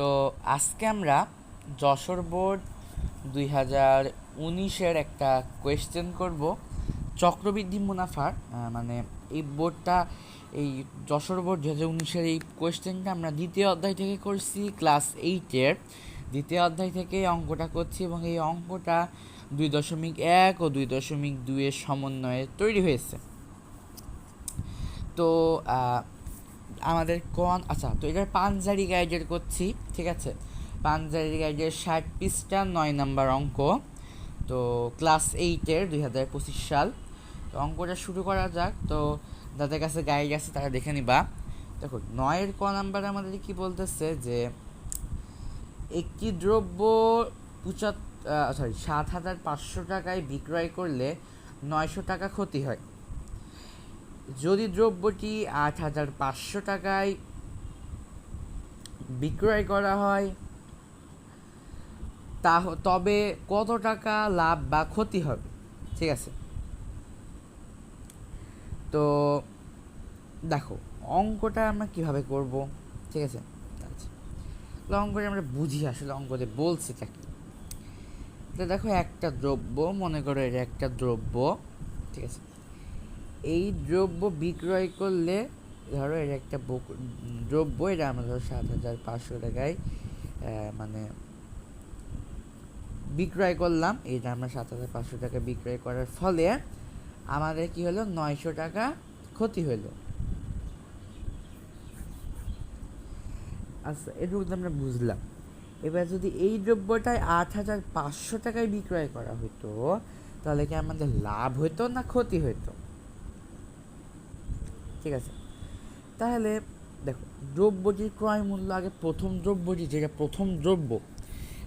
তো আজকে আমরা যশোর বোর্ড দুই হাজার উনিশের একটা কোয়েশ্চেন করব। চক্রবৃদ্ধি মুনাফার মানে এই বোর্ডটা, এই যশোর বোর্ড দু হাজার উনিশের এই কোয়েশ্চেনটা আমরা দ্বিতীয় অধ্যায় থেকে করছি ক্লাস এইটের দ্বিতীয় অধ্যায় থেকে অঙ্কটা করছি এবং এই অঙ্কটা দুই দশমিক এক ও দুই দশমিক দুইয়ের সমন্বয়ে তৈরি হয়েছে। তো আমাদের কোন আচ্ছা তো এটার পাঞ্জারি গাইডের করছি, ঠিক আছে? পাঞ্জারি গাইডের ষাট পিসটা নয় নাম্বার অঙ্ক। তো ক্লাস এইটের দুই হাজার পঁচিশ সাল। তো অঙ্কটা শুরু করা যাক। তো যাদের কাছে গাইড আছে, তারা দেখে নিবা। দেখো, নয়ের ক নাম্বার আমাদের কি বলতেছে যে, একটি দ্রব্য পঁচাত সরি সাত হাজার পাঁচশো টাকায় বিক্রয় করলে নয়শো টাকা ক্ষতি হয়। যদি দ্রব্যটি আট হাজার পাঁচশো টাকায় বিক্রয় করা হয় তা তবে কত টাকা লাভ বা ক্ষতি হবে? ঠিক আছে? তো, দেখো, অঙ্কটা আমরা কীভাবে করব? ঠিক আছে? আচ্ছা। অঙ্কটা আমরা বুঝি আসলে অঙ্কতে বলছে কি। তো দেখো, একটা দ্রব্য, মনে করো এটা একটা দ্রব্য, ঠিক আছে? এই দ্রব্য বিক্রয় করলে, ধরো এর একটা দ্রব্য, এটা আমরা ধরো সাত হাজার পাঁচশো টাকায় মানে বিক্রয় করলাম, এটা আমরা সাত হাজার পাঁচশো টাকা বিক্রয় করার ফলে আমাদের কি হলো? নয়শো টাকা ক্ষতি হলো। আচ্ছা এটুকু তো আমরা বুঝলাম। এবার যদি এই দ্রব্যটায় আট হাজার পাঁচশো টাকায় বিক্রয় করা হতো তাহলে কি আমাদের লাভ হতো না ক্ষতি হতো ঠিক আছে? তাহলে দেখো দ্রব্যটির ক্রয় মূল্য আগে প্রথম দ্রব্য দ্রব্যটি, যেটা প্রথম দ্রব্য,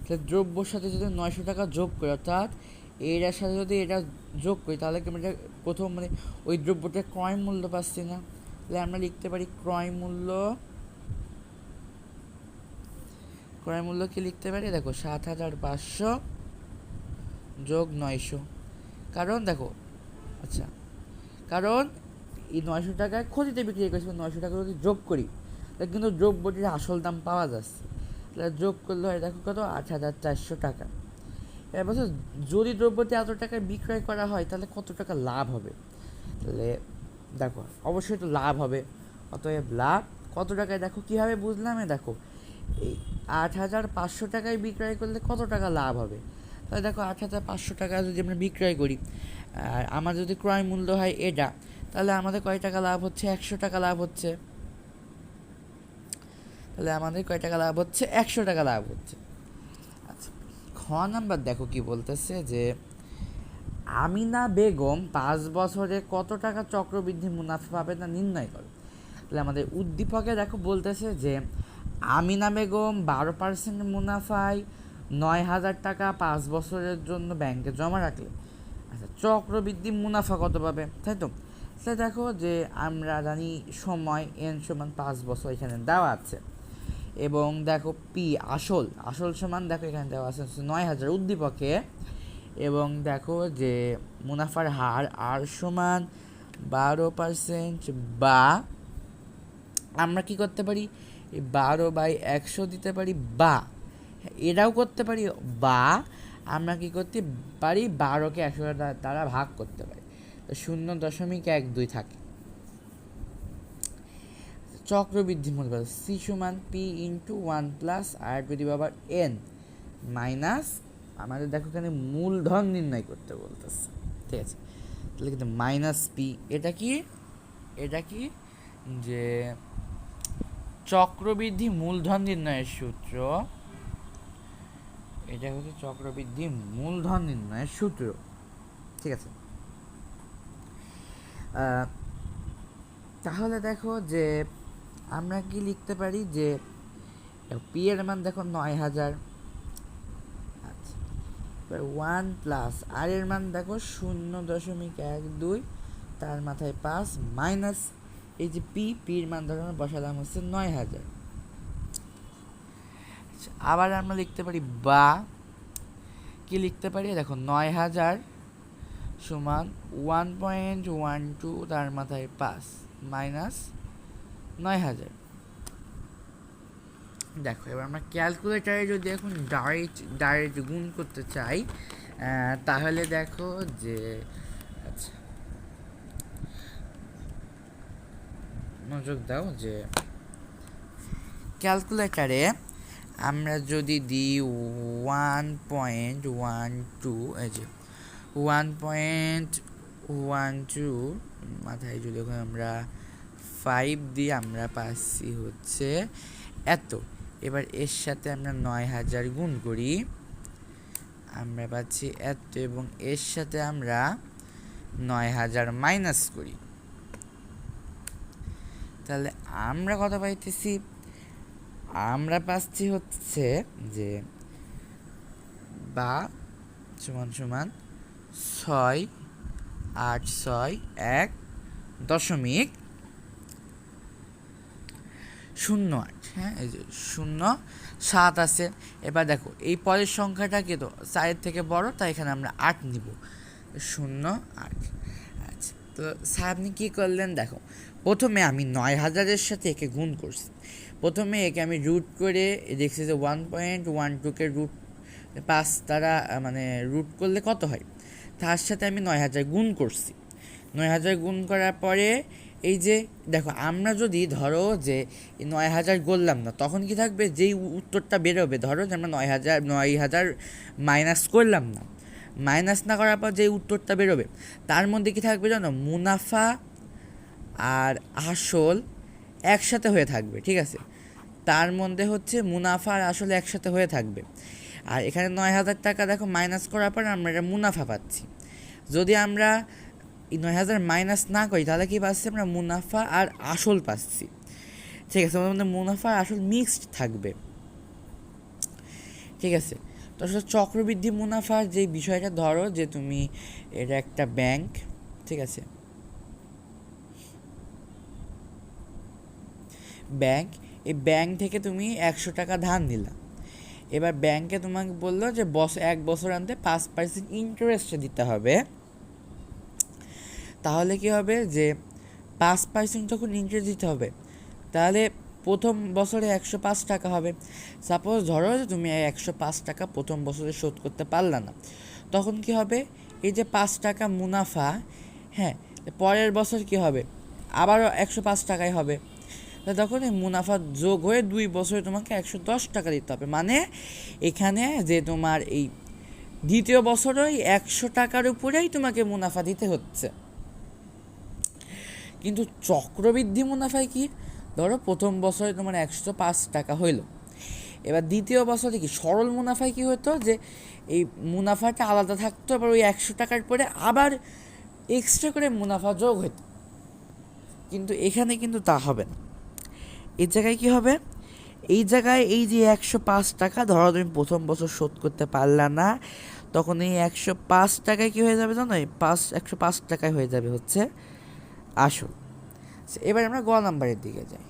তাহলে দ্রব্যর সাথে যদি নয়শো টাকা যোগ করি, অর্থাৎ এটার সাথে যদি এটা যোগ করি, তাহলে কি আমরা প্রথম মানে ওই দ্রব্যটার ক্রয় মূল্য পাচ্ছি না? তাহলে আমরা লিখতে পারি ক্রয় মূল্য ক্রয় মূল্য কি লিখতে পারি? দেখো, সাত হাজার পাঁচশো যোগ নয়শো। কারণ দেখো আচ্ছা কারণ এই নয়শো টাকায় ক্ষতিতে বিক্রি করেছিল নয়শো টাকা যদি যোগ করি, তাহলে কিন্তু দ্রব্যটির আসল দাম পাওয়া যাচ্ছে। তাহলে যোগ করলে হয়, দেখো কত? আট হাজার চারশো টাকা। এবার বলছো, যদি দ্রব্যটি এত টাকায় বিক্রয় করা হয়, তাহলে কত টাকা লাভ হবে? তাহলে দেখো, অবশ্যই তো লাভ হবে। অতএব লাভ, কত টাকায় দেখো, কীভাবে বুঝলাম? দেখো, এই আট হাজার পাঁচশো টাকায় বিক্রয় করলে কত টাকা লাভ হবে? তাহলে দেখো, আট হাজার পাঁচশো টাকা যদি আমরা বিক্রয় করি, আর আমার যদি ক্রয় মূল্য হয় এটা তাহলে আমাদের কয় টাকা লাভ হচ্ছে? একশো টাকা লাভ হচ্ছে। তাহলে আমাদের কয় টাকা লাভ হচ্ছে? একশো টাকা লাভ হচ্ছে। আচ্ছা খ নাম্বার দেখো কি বলতেছে যে, আমিনা বেগম পাঁচ বছরে কত টাকা চক্রবৃদ্ধি মুনাফা পাবে তা নির্ণয় করো। তাহলে আমাদের উদ্দীপকে দেখো বলতেছে যে, আমিনা বেগম বারো পার্সেন্ট মুনাফায় নয় হাজার টাকা পাঁচ বছরের জন্য ব্যাংকে জমা রাখলে। আচ্ছা চক্রবৃদ্ধি মুনাফা কত পাবে? তাই তো? তাহলে দেখো যে আমরা জানি সময় এন সমান পাঁচ বছর এখানে দেওয়া আছে। এবং দেখো পি আসল আসল সমান দেখো এখানে দেওয়া আছে নয় হাজার উদ্দীপকে। এবং দেখো যে মুনাফার হার আর সমান বারো পার্সেন্ট বা আমরা কি করতে পারি? বারো বাই একশো দিতে পারি বা। এটাও করতে পারি বা আমরা কি করতে পারি? বারোকে একশো দ্বারা- ভাগ করতে পারি। শূন্য দশমিক এক দুই থাকে। চক্রবৃদ্ধি মূল্য সি সমান P into one plus R to the power N minus আমাদের দেখো এখানে মূলধন নির্ণয় করতে বলতেছে। ঠিক আছে? তাহলে কিন্তু মাইনাস পি এটা কি? এটা কি? যে চক্রবৃদ্ধি মূলধন নির্ণয়ের সূত্র, এটা হচ্ছে চক্রবৃদ্ধি মূলধন নির্ণয়ের সূত্র। ঠিক আছে? তাহলে দেখো যে আমরা কি লিখতে পারি যে পি এর মান দেখো নয় হাজার। আচ্ছা এবার ওয়ান প্লাস আর এর মান দেখো শূন্য দশমিক এক দুই তার মাথায় পাঁচ মাইনাস এই যে পি পির মান ধরো আমরা বসালাম হচ্ছে নয় হাজার। আচ্ছা, আবার আমরা লিখতে পারি বা কি লিখতে পারি? দেখো নয় হাজার সমান ওয়ান পয়েন্ট ওয়ান টু তার মাথায় পাঁচ মাইনাস নয় হাজার। দেখো, এবার আমরা ক্যালকুলেটারে যদি এখন ডাইরেক্ট ডাইরেক্ট গুণ করতে চাই তাহলে দেখো যে আচ্ছা। মনোযোগ দাও যে ক্যালকুলেটারে আমরা যদি দিই ওয়ান পয়েন্ট ওয়ান টু এই যে ওয়ান পয়েন্ট ওয়ান টু মাথায় যদি আমরা ফাইভ দিই আমরা পাচ্ছি হচ্ছে এত। এবার এর সাথে আমরা নয় হাজার গুণ করি। আমরা পাচ্ছি এত এবং এর সাথে আমরা নয় হাজার মাইনাস করি। তাহলে আমরা কত পাইতেছি? আমরা পাচ্ছি হচ্ছে যে বা সমান সমান ছয় আট ছয় এক দশমিক শূন্য আট হ্যাঁ এই যে শূন্য সাত আছে। এবার দেখো, এই পরের সংখ্যাটা কি তো চারের থেকে বড়, তাই এখানে আমরা আট নিব। শূন্য আট আচ্ছা তো স্যার আপনি কী করলেন? দেখো, প্রথমে আমি নয় হাজারের সাথে একে গুণ করছি। প্রথমে একে আমি রুট করে দেখছি যে ওয়ান পয়েন্ট ওয়ান টুকে রুট পাঁচ তারা মানে রুট করলে কত হয়? তার সাথে আমি নয় হাজার গুণ করছি। নয় হাজার গুণ করার পরে এই যে, দেখো, আমরা যদি ধরো যে নয় হাজার গড়লাম না, তখন কি থাকবে? যেই উত্তরটা বেরোবে, ধরো যে আমরা নয় হাজার নয় হাজার মাইনাস করলাম না। মাইনাস না করার পর যে উত্তরটা বেরোবে, তার মধ্যে কি থাকবে জানো? মুনাফা আর আসল একসাথে হয়ে থাকবে, ঠিক আছে? তার মধ্যে হচ্ছে মুনাফা আর আসল একসাথে হয়ে থাকবে। আর এখানে নয় হাজার টাকা দেখো মাইনাস করার পর আমরা এটা মুনাফা পাচ্ছি। যদি আমরা নয় হাজার মাইনাস না করি, তাহলে কি পাচ্ছি আমরা মুনাফা আর আসল পাচ্ছি। ঠিক আছে আমাদের মুনাফা আর আসল মিক্সড থাকবে। ঠিক আছে, তো আসলে চক্রবৃদ্ধি মুনাফার যে বিষয়টা ধরো যে তুমি এটা একটা ব্যাংক ঠিক আছে। ব্যাংক এই ব্যাংক থেকে তুমি একশো টাকা ধার নিলা। এবার ব্যাংকে তোমাকে বলল যে বস, এক বছর আনতে পাঁচ পার্সেন্ট ইন্টারেস্ট দিতে হবে। তাহলে কি হবে? যে পাঁচ পার্সেন্ট যখন ইন্টারেস্ট দিতে হবে, তাহলে প্রথম বছরে একশো পাঁচ টাকা হবে। সাপোজ ধরো যে তুমি একশো পাঁচ টাকা প্রথম বছরে শোধ করতে পারলা না। তখন কি হবে? এই যে পাঁচ টাকা মুনাফা হ্যাঁ পরের বছর কি হবে? আবারও একশো পাঁচ টাকাই হবে। তখন এই মুনাফা যোগ হয়ে দুই বছরে তোমাকে একশো দশ টাকা দিতে হবে। মানে এখানে যে তোমার এই দ্বিতীয় বছরই একশো টাকার উপরেই তোমাকে মুনাফা দিতে হচ্ছে। কিন্তু চক্রবৃদ্ধি মুনাফায় কি? ধরো প্রথম বছরে তোমার একশো পাঁচ টাকা হইল। এবার দ্বিতীয় বছরে কি? সরল মুনাফায় কি হতো যে এই মুনাফাটা আলাদা থাকতো আবার ওই একশো টাকার পরে আবার এক্সট্রা করে মুনাফা যোগ হতো কিন্তু এখানে কিন্তু তা হবে না। এই জায়গায় কি হবে? এই জায়গায় এই যে একশো পাঁচ টাকা, ধরো তুমি প্রথম বছর শোধ করতে পারলা না, তখন এই একশো পাঁচ টাকায় কী হয়ে যাবে জানো? পাঁচ, একশো পাঁচ টাকায় হয়ে যাবে হচ্ছে আসল। এবার আমরা গ নাম্বারের দিকে যাই।